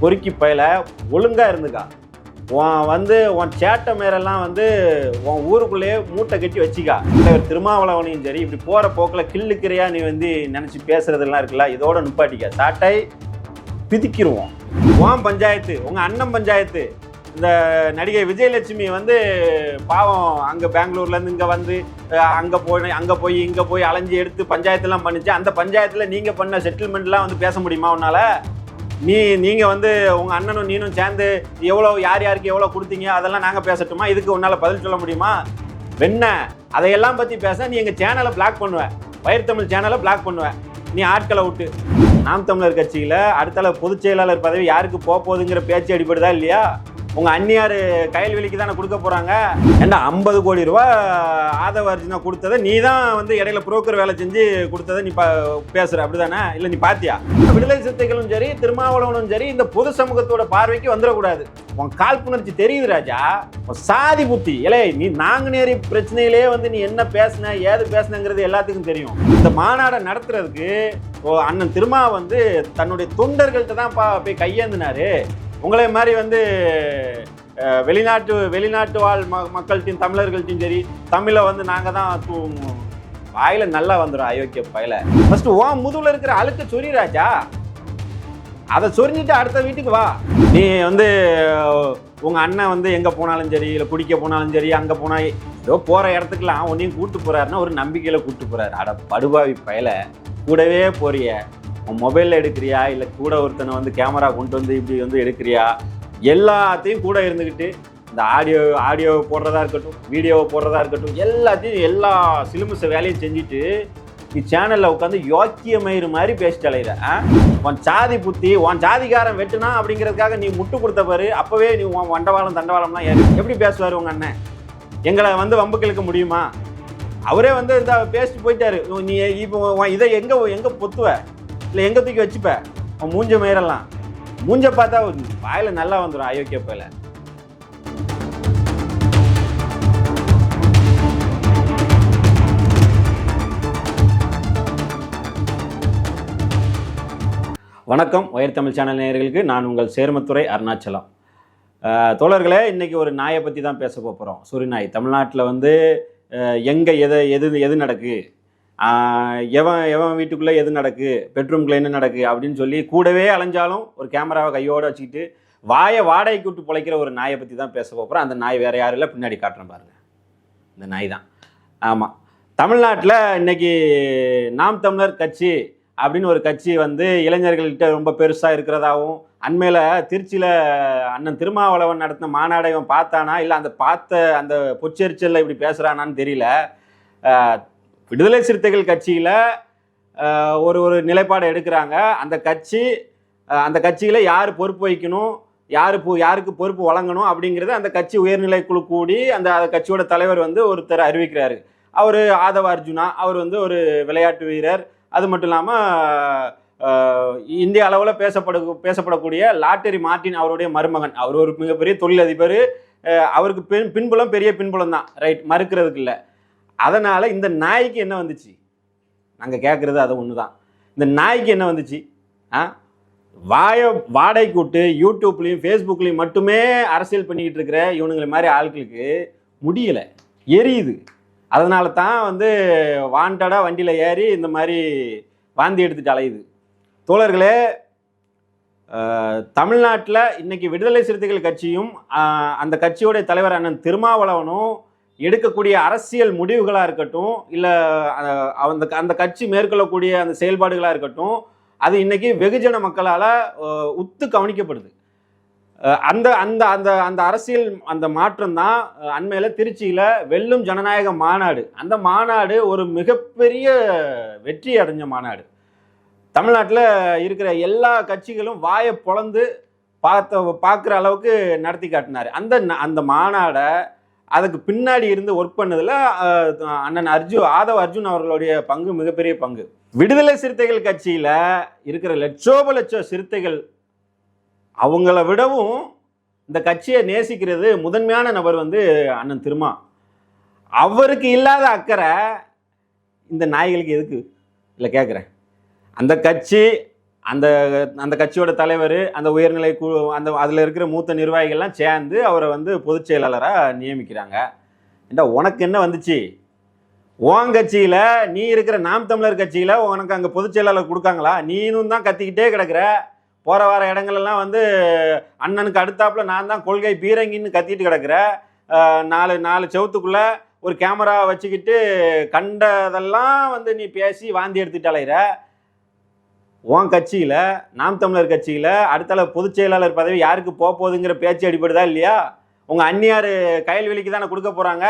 பொறுக்கி பயில ஒழுங்காக இருந்துக்கா. உன் வந்து உன் சேட்டை மேலெல்லாம் வந்து உன் ஊருக்குள்ளேயே மூட்டை கட்டி வச்சிக்கா. இல்லை திருமாவளவனையும் சரி இப்படி போகிற போக்கில் கில்லுக்கிறையா நீ வந்து நினச்சி பேசுகிறதெல்லாம் இருக்குல்ல இதோட நிப்பாட்டிக்க. சாட்டை பிதிக்கிருவோம். உன் பஞ்சாயத்து உங்கள் அண்ணன் பஞ்சாயத்து இந்த நடிகை விஜயலட்சுமி வந்து பாவம் அங்கே பெங்களூர்லேருந்து இங்கே வந்து அங்கே போய் அங்கே போய் இங்கே போய் அலைஞ்சு எடுத்து பஞ்சாயத்துலாம் பண்ணிச்சு. அந்த பஞ்சாயத்தில் நீங்கள் பண்ண செட்டில்மெண்ட்லாம் வந்து பேச முடியுமா உன்னால்? நீ நீங்கள் வந்து உங்கள் அண்ணனும் நீனும் சேர்ந்து எவ்வளோ யார் யாருக்கு எவ்வளோ கொடுத்தீங்க அதெல்லாம் நாங்கள் பேசட்டுமா? இதுக்கு உன்னால் பதில் சொல்ல முடியுமா? வெண்ண அதையெல்லாம் பற்றி பேச நீ எங்கள் சேனலை பிளாக் பண்ணுவேன் வயிறு தமிழ் சேனலை பிளாக் பண்ணுவேன் நீ ஆட்களை விட்டு. நாம் தமிழர் கட்சியில் அடுத்தால பொதுச் செயலாளர் பதவி யாருக்கு போக போகுதுங்கிற பேச்சு அடிப்படுதா இல்லையா? உங்க அந்நியார் கயல்வெளிக்கு தானே கொடுக்க போறாங்க? ஏண்டா ஐம்பது கோடி ரூபா ஆதவ அர்ஜுனா கொடுத்ததை நீ தான் வந்து இடையில புரோக்கர் வேலை செஞ்சு கொடுத்ததை நீ பா- பேசுற. அப்படிதானே? இல்ல நீ பாத்தியா? விடுதலை சிறுத்தைகளும் சரி திருமாவளவனும் சரி இந்த பொது சமூகத்தோட பார்வைக்கு வந்துடக்கூடாது. உன் காழ்ப்புணர்ச்சி தெரியுது ராஜா. சாதி புத்தி. இலே நீ நாங்குநேரி பிரச்சனையிலே வந்து நீ என்ன பேசுன ஏது பேசினங்கிறது எல்லாத்துக்கும் தெரியும். இந்த மாநாடை நடத்துறதுக்கு ஓ, அண்ணன் திருமா வந்து தன்னுடைய தொண்டர்கள்ட்ட தான் பா போய் கையேந்தினாரு. உங்களை மாதிரி வந்து வெளிநாட்டு வெளிநாட்டு வாழ் ம மக்கள்கிட்டையும் தமிழர்கள்ட்டையும் சரி தமிழை வந்து நாங்கள் தான் தூ- வாயில நல்லா வந்துடும் அயோக்கிய பாயில. ஃபர்ஸ்ட் ஓ முதுகுல இருக்கிற அழுக்க சொரி ராஜா. அதை சொரிஞ்சிட்டு அடுத்த வீட்டுக்கு வா. நீ வந்து உங்கள் உங்க அண்ணன் வந்து எங்க போனாலும் சரி இல்லை குடிக்க போனாலும் சரி அங்க போனா ஏதோ போற இடத்துக்குலாம் உன்னையும் கூட்டு போறாருன்னா ஒரு நம்பிக்கையில கூட்டு போறாரு. அட படுபாவி பயல. கூடவே போறிய. மொபைலில் எடுக்கிறியா? இல்லை கூட ஒருத்தனை வந்து கேமரா கொண்டு வந்து இப்படி வந்து எடுக்கிறியா? எல்லாத்தையும் கூட இருந்துக்கிட்டு இந்த ஆடியோ ஆடியோ போடுறதா இருக்கட்டும் வீடியோவை போடுறதா இருக்கட்டும் எல்லாத்தையும் எல்லா சிலுமிச வேலையும் செஞ்சுட்டு நீ சேனலில் உட்காந்து யோக்கியமயிறு மாதிரி பேசிட்டு அலையிற உன் சாதி புத்தி உன் ஜாதிகாரன் வெட்டுனா அப்படிங்கிறதுக்காக நீ முட்டு கொடுத்த பாரு அப்போவே நீ உன் வண்டவாளம் தண்டவாளம்லாம் ஏறி. எப்படி பேசுவார் உங்க அண்ணன்? எங்களை வந்து வம்பு கிழக்க முடியுமா? அவரே வந்து இந்த பேசிட்டு போயிட்டாரு. நீ இப்போ உன் இதை எங்கே எங்கே பொத்துவ? இல்லை எங்கே தூக்கி வச்சுப்ப? அவன் மூஞ்ச மயிரெல்லாம் மூஞ்ச பார்த்தா வாயில் நல்லா வந்துடும் அயோக்கிய போயில வணக்கம் உயர் தமிழ் சேனல் நேயர்களுக்கு. நான் உங்கள் சேர்மத்துறை அருணாச்சலம். தோழர்களே இன்றைக்கி ஒரு நாயை பற்றி தான் பேச போகிறோம் சுரிநாய் தமிழ்நாட்டில் வந்து எங்கே எதை எது எது நடக்கு? எவன் எவன் வீட்டுக்குள்ளே எது நடக்கு பெட்ரூம்குள்ளே என்ன நடக்கு அப்படின்னு சொல்லி கூடவே அலைஞ்சாலும் ஒரு கேமராவை கையோடு வச்சுக்கிட்டு வாயை வாடகைக்கு விட்டு பிழைக்கிற ஒரு நாயை பற்றி தான் பேச போகிறோம் அந்த நாய் வேறு யாரும் இல்லை. பின்னாடி காட்டுறேன் பாருங்க. இந்த நாய் தான். ஆமாம் தமிழ்நாட்டில் இன்னைக்கு நாம் தமிழர் கட்சி அப்படின்னு ஒரு கட்சி வந்து இளைஞர்கள்கிட்ட ரொம்ப பெருசாக இருக்கிறதாகவும் அண்மையில் திருச்சியில் அண்ணன் திருமாவளவன் நடத்தின மாநாடை இவன் பார்த்தானா? இல்லை அந்த பார்த்த அந்த பொச்சரிச்சலில் இப்படி பேசுகிறானான்னு தெரியல. விடுதலை சிறுத்தைகள் கட்சியில் ஒரு ஒரு நிலைப்பாடு எடுக்கிறாங்க. அந்த கட்சி அந்த கட்சியில் யார் பொறுப்பு வைக்கணும் யார் யாருக்கு பொறுப்பு வழங்கணும் அப்படிங்கிறது அந்த கட்சி உயர்நிலை குழு கூடி அந்த கட்சியோட தலைவர் வந்து ஒருத்தர் அறிவிக்கிறாரு. அவர் ஆதவ அர்ஜுனா அவர் வந்து ஒரு விளையாட்டு வீரர். அது மட்டும் இல்லாமல் இந்திய அளவில் பேசப்பட பேசப்படக்கூடிய லாட்டரி மார்ட்டின் அவருடைய மருமகன். அவர் ஒரு மிகப்பெரிய தொழிலதிபர். அவருக்கு பின் பின்புலம் பெரிய பின்புலம் தான். ரைட் மறுக்கிறதுக்கு இல்லை. அதனால் இந்த நாய்க்கு என்ன வந்துச்சு? நாங்கள் கேட்குறது அது ஒன்று தான் இந்த நாய்க்கு என்ன வந்துச்சு? ஆ? வாய வாடகை கூட்டு யூடியூப்லேயும் ஃபேஸ்புக்லேயும் மட்டுமே அரசியல் பண்ணிக்கிட்டு இருக்கிற இவனுங்களை மாதிரி ஆட்களுக்கு முடியலை. எரியுது. அதனால தான் வந்து வாண்டடாக வண்டியில் ஏறி இந்த மாதிரி வாந்தி எடுத்துட்டு அலையுது. தோழர்களே தமிழ்நாட்டில் இன்றைக்கி விடுதலை சிறுத்தைகள் கட்சியும் அந்த கட்சியோடைய தலைவர் அண்ணன் திருமாவளவனும் எடுக்கக்கூடிய அரசியல் முடிவுகளாக இருக்கட்டும் இல்லை அந்த அந்த கட்சி மேற்கொள்ளக்கூடிய அந்த செயல்பாடுகளாக இருக்கட்டும் அது இன்னைக்கு வெகுஜன மக்களால் உத்து கவனிக்கப்படுது. அந்த அந்த அந்த அந்த அரசியல் அந்த மாற்றம் தான் அண்மையில் திருச்சியில் வெல்லும் ஜனநாயக மாநாடு. அந்த மாநாடு ஒரு மிகப்பெரிய வெற்றி அடைஞ்ச மாநாடு. தமிழ்நாட்டில் இருக்கிற எல்லா கட்சிகளும் வாயை பொழந்து பார்த்த பார்க்குற அளவுக்கு நடத்தி காட்டினார். அந்த அந்த மாநாடை அதுக்கு பின்னாடி இருந்து ஒர்க் பண்ணதில் அண்ணன் அர்ஜுன் ஆதவ் அர்ஜுன் அவர்களுடைய பங்கு மிகப்பெரிய பங்கு. விடுதலை சிறுத்தைகள் கட்சியில் இருக்கிற லட்சோப லட்சம் சிறுத்தைகள் அவங்கள விடவும் இந்த கட்சியை நேசிக்கிறது முதன்மையான நபர் வந்து அண்ணன் திருமா. அவருக்கு இல்லாத அக்கறை இந்த நாய்களுக்கு எதுக்கு? இல்லை கேட்குறேன் அந்த கட்சி அந்த அந்த கட்சியோட தலைவர் அந்த உயர்நிலை குழு அந்த அதில் இருக்கிற மூத்த நிர்வாகிகள்லாம் சேர்ந்து அவரை வந்து பொதுச் செயலாளராக நியமிக்கிறாங்க. ஏண்டா உனக்கு என்ன வந்துச்சு? உன் கட்சியில் நீ இருக்கிற நாம் தமிழர் கட்சியில் உனக்கு அங்கே பொதுச் செயலாளர் கொடுக்காங்களா? நீனும் தான் கத்திக்கிட்டே கிடக்குற. போகிற வர இடங்கள்லாம் வந்து அண்ணனுக்கு அடுத்தாப்புல நான் தான் கொள்கை பீரங்கின்னு கத்திட்டு கிடக்குற. நாலு நாலு செவத்துக்குள்ளே ஒரு கேமரா வச்சுக்கிட்டு கண்டதெல்லாம் வந்து நீ பேசி வாந்தி எடுத்துட்டு அலைகிற உன் கட்சியில் நாம் தமிழர் கட்சியில் அடுத்தால பொதுச் செயலாளர் பதவி யாருக்கு போக போகுதுங்கிற பேச்சு அடிப்படுதா இல்லையா? உங்கள் அந்நியார் கயல்வெளிக்கு தானே கொடுக்க போகிறாங்க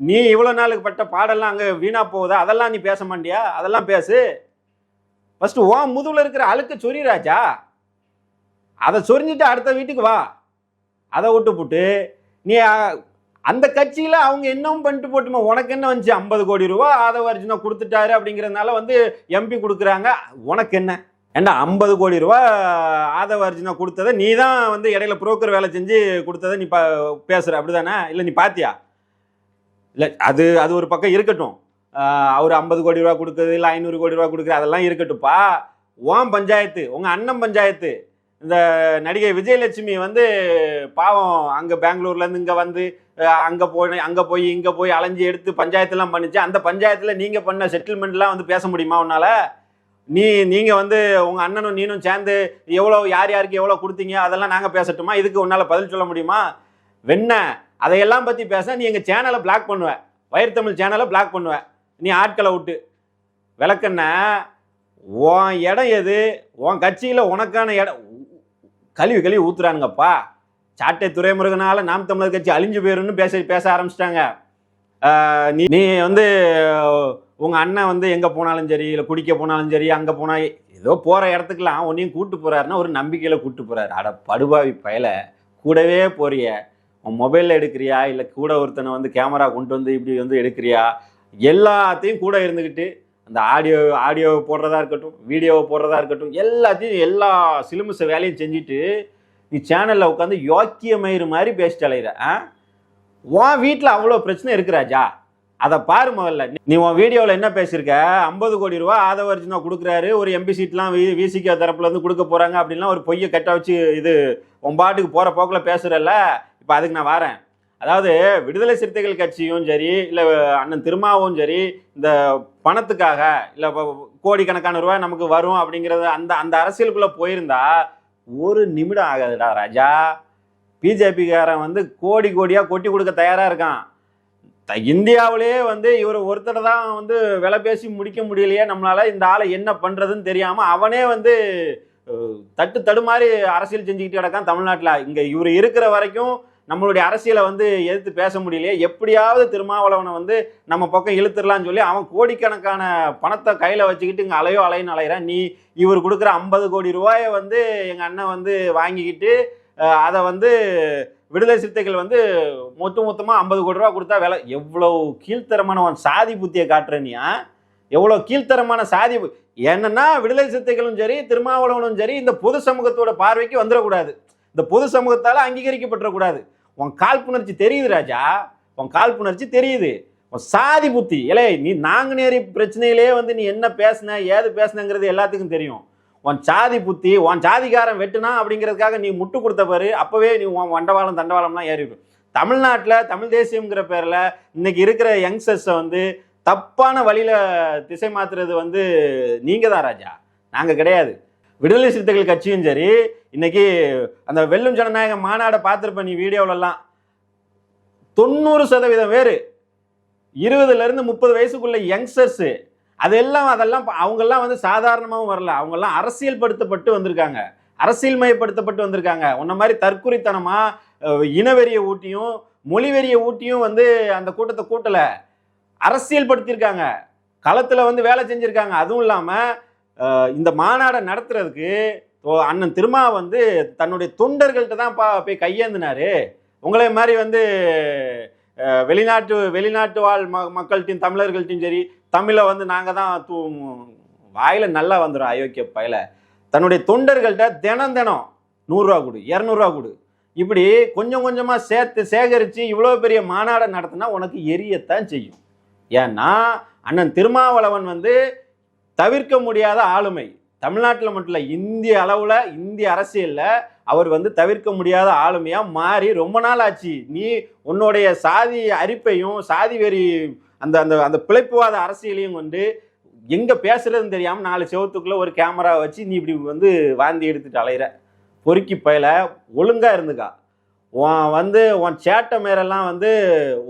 நீ இவ்வளோ நாளுக்கு பட்ட பாடெல்லாம் அங்கே வீணாக போகுதா? அதெல்லாம் நீ பேச மாட்டியா? அதெல்லாம் பேசு. ஃபஸ்ட்டு உன் முதுவில் இருக்கிற அழுக்க சொறி அதை சொரிஞ்சிட்டு அடுத்த வீட்டுக்கு வா. அதை விட்டு போட்டு நீ அந்த கட்சியில் அவங்க என்னவும் பண்ணிட்டு போட்டுமா உனக்கு என்ன வந்துச்சு ஐம்பது கோடி ரூபா? ஆதவ அர்ஜுனா கொடுத்துட்டாரு அப்படிங்கிறதுனால வந்து எம்பி கொடுக்குறாங்க. உனக்கு என்ன? ஏண்டா ஐம்பது கோடி ரூபா ஆதவ அர்ஜுனா கொடுத்ததை நீ தான் வந்து இடையில புரோக்கர் வேலை செஞ்சு கொடுத்ததை நீ பா பேசுகிற அப்படிதானே? இல்லை நீ பாத்தியா? இல்லை அது அது ஒரு பக்கம் இருக்கட்டும். அவர் ஐம்பது கோடி ரூபா கொடுக்குறது இல்லை ஐநூறு கோடி ரூபா கொடுக்குறது அதெல்லாம் இருக்கட்டும்ப்பா. உன் பஞ்சாயத்து உங்கள் அண்ணன் பஞ்சாயத்து இந்த நடிகை விஜயலட்சுமி வந்து பாவம் அங்கே பெங்களூர்லேருந்து இங்கே வந்து அங்கே போய் அங்கே போய் இங்கே போய் அலைஞ்சு எடுத்து பஞ்சாயத்துலாம் பண்ணிச்சு. அந்த பஞ்சாயத்தில் நீங்கள் பண்ண செட்டில்மெண்ட்லாம் வந்து பேச முடியுமா உன்னால்? நீ நீங்கள் வந்து உங்கள் அண்ணனும் நீனும் சேர்ந்து எவ்வளோ யார் யாருக்கு எவ்வளோ கொடுத்தீங்க? அதெல்லாம் நாங்கள் பேசட்டுமா? இதுக்கு உன்னால் பதில் சொல்ல முடியுமா? வெண்ண அதையெல்லாம் பற்றி பேச நீ எங்கள் சேனலை பிளாக் பண்ணுவேன் வயிறு தமிழ் சேனலை பிளாக் பண்ணுவேன் நீ ஆட்களை விட்டு. விளக்கண்ண உன் இடம் எது? உன் கட்சியில் உனக்கான இடம். கழுவி கழுவி ஊத்துறானுங்கப்பா. சாட்டை துறைமுருகனால நாம் தமிழர் கட்சி அழிஞ்சு போயிருன்னு பேச பேச ஆரம்பிச்சிட்டாங்க. நீ நீ வந்து உங்கள் அண்ணன் வந்து எங்கே போனாலும் சரி இல்லை குடிக்க போனாலும் சரி அங்கே போனால் ஏதோ போகிற இடத்துக்குலாம் உன்னையும் கூப்பிட்டு போகிறாருன்னா ஒரு நம்பிக்கையில் கூப்பிட்டு போகிறாரு அட படுபாவி பயல கூடவே போறிய. உன் மொபைலில் எடுக்கிறியா? இல்லை கூட ஒருத்தனை வந்து கேமரா கொண்டு வந்து இப்படி வந்து எடுக்கிறியா? எல்லாத்தையும் கூட இருந்துக்கிட்டு அந்த ஆடியோ ஆடியோவை போடுறதா இருக்கட்டும் வீடியோவை போடுறதா இருக்கட்டும் எல்லாத்தையும் எல்லா சிலுமிச வேலையும் செஞ்சுட்டு நீ சேனலில் உட்காந்து யோக்கிய மயிறு மாதிரி பேசிட்டு அலையிற ஆ? உன் வீட்டில் அவ்வளோ பிரச்சனை இருக்கிறாஜா அதை பாரு முதல்ல. நீ- உன் வீடியோவில் என்ன பேசியிருக்க? ஐம்பது கோடி ரூபா ஆதவ அர்ஜுனா கொடுக்குறாரு ஒரு எம்பி சீட்லாம் வி விசிக தரப்புலேருந்து கொடுக்க போகிறாங்க அப்படின்லாம் ஒரு பொய்யை கட்ட வச்சு இது உன் பாட்டுக்கு போகிற போக்கில் பேசுகிறல்ல இப்போ அதுக்கு நான் வரேன். அதாவது விடுதலை சிறுத்தைகள் கட்சியும் சரி இல்லை அண்ணன் திருமாவும் சரி இந்த பணத்துக்காக இல்லை கோடிக்கணக்கான ரூபாய் நமக்கு வரும் அப்படிங்கிறது அந்த அந்த அரசியலுக்குள்ளே போயிருந்தா ஒரு நிமிடம் ஆகாதுடா ராஜா. பிஜேபிக்காரன் வந்து கோடி கோடியாக கொட்டி கொடுக்க தயாராக இருக்கான். த- இந்தியாவிலேயே வந்து இவர் ஒருத்தர் தான் வந்து விலை பேசி முடிக்க முடியலையே நம்மளால் இந்த ஆளை என்ன பண்ணுறதுன்னு தெரியாமல் அவனே வந்து தட்டு தடுமாறி அரசியல் செஞ்சுக்கிட்டு கிடக்கான் தமிழ்நாட்டில். இங்கே இவர் இருக்கிற வரைக்கும் நம்மளுடைய அரசியலை வந்து எதிர்த்து பேச முடியலையே. எப்படியாவது திருமாவளவனை வந்து நம்ம பக்கம் இழுத்துடலாம்னு சொல்லி அவன் கோடிக்கணக்கான பணத்தை கையில் வச்சுக்கிட்டு இங்கே அலையோ அலைன்னு அலையிறான். நீ இவர் கொடுக்குற ஐம்பது கோடி ரூபாயை வந்து எங்கள் அண்ணன் வந்து வாங்கிக்கிட்டு அதை வந்து விடுதலை சிறுத்தைகள் வந்து மொத்த மொத்தமாக ஐம்பது கோடி ரூபா கொடுத்தா விலை. எவ்வளோ கீழ்த்தரமான சாதி புத்தியை காட்டுறனியா எவ்வளோ கீழ்த்தரமான சாதி என்னன்னா விடுதலை சிறுத்தைகளும் சரி திருமாவளவனும் சரி இந்த பொது சமூகத்தோட பார்வைக்கு வந்துடக்கூடாது. இந்த பொது சமூகத்தால் அங்கீகரிக்கப்பட்டுறக்கூடாது. உன் காழ்ப்புணர்ச்சி தெரியுது ராஜா. உன் காழ்ப்புணர்ச்சி தெரியுது. உன் சாதி புத்தி. இல்லை நீ நாங்குநேரி பிரச்சனையிலே வந்து நீ என்ன பேசுன ஏது பேசினங்கிறது எல்லாத்துக்கும் தெரியும். உன் சாதி புத்தி உன் சாதிக்காரன் வெட்டுனா அப்படிங்கிறதுக்காக நீ முட்டு கொடுத்த பாரு. அப்போவே நீ உன் வண்டவாளம் தண்டவாளம்லாம் ஏறிடும் தமிழ்நாட்டில் தமிழ் தேசியம்ங்கிற பேரில் இன்றைக்கி இருக்கிற யங்ஸ்டர்ஸை வந்து தப்பான வழியில் திசை மாற்றுறது வந்து நீங்கள் தான் ராஜா. நாங்கள் கிடையாது. விடுதலை சிறுத்தைகள் கட்சியும் சரி இன்னைக்கு அந்த வெல்லும் ஜனநாயக மாநாடை பார்த்துருப்ப நீ வீடியோவிலலாம் தொண்ணூறு சதவீதம் பேர் இருபதுலேருந்து முப்பது வயசுக்குள்ள யங்ஸ்டர்ஸு அதெல்லாம் அதெல்லாம் ப- அவங்கெல்லாம் வந்து சாதாரணமாகவும் வரல. அவங்கெல்லாம் அரசியல் படுத்தப்பட்டு வந்திருக்காங்க. அரசியல்மயப்படுத்தப்பட்டு வந்திருக்காங்க. உன்ன மாதிரி தற்குறித்தனமாக இனவெறியை ஊட்டியும் மொழிவெறியை ஊட்டியும் வந்து அந்த கூட்டத்தை கூட்டலை. அரசியல் படுத்தியிருக்காங்க களத்தில் வந்து வேலை செஞ்சுருக்காங்க. அதுவும் இல்லாமல் இந்த மாநாடை நடத்துறதுக்கு அண்ணன் திருமா வந்து தன்னுடைய தொண்டர்கள்ட்ட தான் பா போய் கையேந்தினாரு. உங்களே மாதிரி வந்து வெளிநாட்டு வெளிநாட்டு வாழ் ம மக்கள்கிட்டையும் தமிழர்கள்ட்டையும் சரி தமிழை வந்து நாங்கள் தான் தூ வாயில் நல்லா வந்துடும் அயோக்கிய பயில. தன்னுடைய தொண்டர்கள்ட்ட தினம் தினம் நூறுரூவா கொடு இரநூறுவா கொடு. இப்படி கொஞ்சம் கொஞ்சமாக சேர்த்து சேகரித்து இவ்வளோ பெரிய மாநாடை நடத்தினா உனக்கு எரியத்தான் செய்யும். ஏன்னா அண்ணன் திருமாவளவன் வந்து தவிர்க்க முடியாத ஆளுமை. தமிழ்நாட்டில் மட்டும் இல்லை இந்திய அளவில் இந்திய அரசியலில் அவர் வந்து தவிர்க்க முடியாத ஆளுமையாக மாறி ரொம்ப நாள் ஆச்சு. நீ உன்னுடைய சாதி அரிப்பையும் சாதி வெறி அந்த அந்த அந்த பிழைப்புவாத அரசியலையும் கொண்டு எங்கே பேசுறதுன்னு தெரியாமல் நாலு செவத்துக்குள்ளே ஒரு கேமரா வச்சு நீ இப்படி வந்து வாந்தி எடுத்துட்டு அலையிற. பொறுக்கி பயில ஒழுங்காக இருந்துக்கா. உன் வந்து உன் சேட்டை மேரெல்லாம் வந்து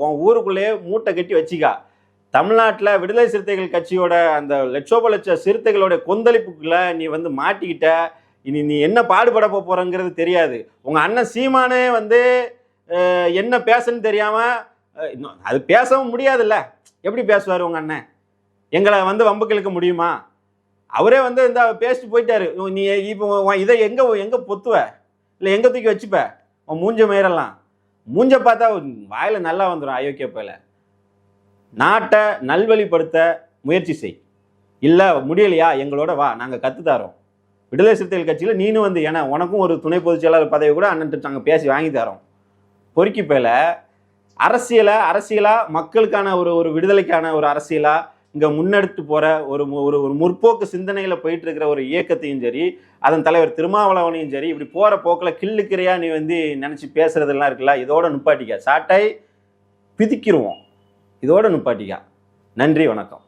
உன் ஊருக்குள்ளேயே மூட்டை கட்டி வச்சிக்கா. தமிழ்நாட்டில் விடுதலை சிறுத்தைகள் கட்சியோட அந்த லட்சோப லட்ச சிறுத்தைகளோட கொந்தளிப்புக்குள்ளே நீ வந்து மாட்டிக்கிட்ட. இனி நீ என்ன பாடுபட போகிறங்கிறது தெரியாது. உங்கள் அண்ணன் சீமானே வந்து என்ன பேசன்னு தெரியாமல் அது பேசவும் முடியாதுல்ல. எப்படி பேசுவார் உங்கள் அண்ணன்? எங்களை வந்து வம்புக்கு இழுக்க முடியுமா? அவரே வந்து இந்த பேசிட்டு போயிட்டாரு. நீ இப்போ உன் இதை எங்கே எங்கே பொத்துவ? இல்லை எங்கே தூக்கி வச்சுப்ப? உன் மூஞ்ச மேரெல்லாம் மூஞ்ச பார்த்தா வாயில் நல்லா வந்துடும் அயோக்கிய போயில நாட்டை நல்வழிப்படுத்த முயற்சி செய். இல்லை முடியலையா? எங்களோட வா. நாங்கள் கற்றுத்தாரோம் விடுதலை சிறுத்தைகள் கட்சியில் நீனும் வந்து ஏன்னா உனக்கும் ஒரு துணை பொதுச் செயலாளர் பதவி கூட அண்ணன் நாங்கள் பேசி வாங்கி தரோம். பொறுக்கி பேல அரசியலை அரசியலாக மக்களுக்கான ஒரு ஒரு விடுதலைக்கான ஒரு அரசியலாக இங்கே முன்னெடுத்து போகிற ஒரு ஒரு ஒரு முற்போக்கு சிந்தனையில் போயிட்டு இருக்கிற ஒரு இயக்கத்தையும் சரி அதன் தலைவர் திருமாவளவனையும் சரி இப்படி போகிற போக்கில் கிள்ளுக்கிறையா நீ வந்து நினச்சி பேசுறதெல்லாம் இருக்குல்ல இதோட நிப்பாட்டிக்க. சாட்டை பிதிக்கிருவோம். இதோட நிப்பாட்டிக்கா. நன்றி வணக்கம்.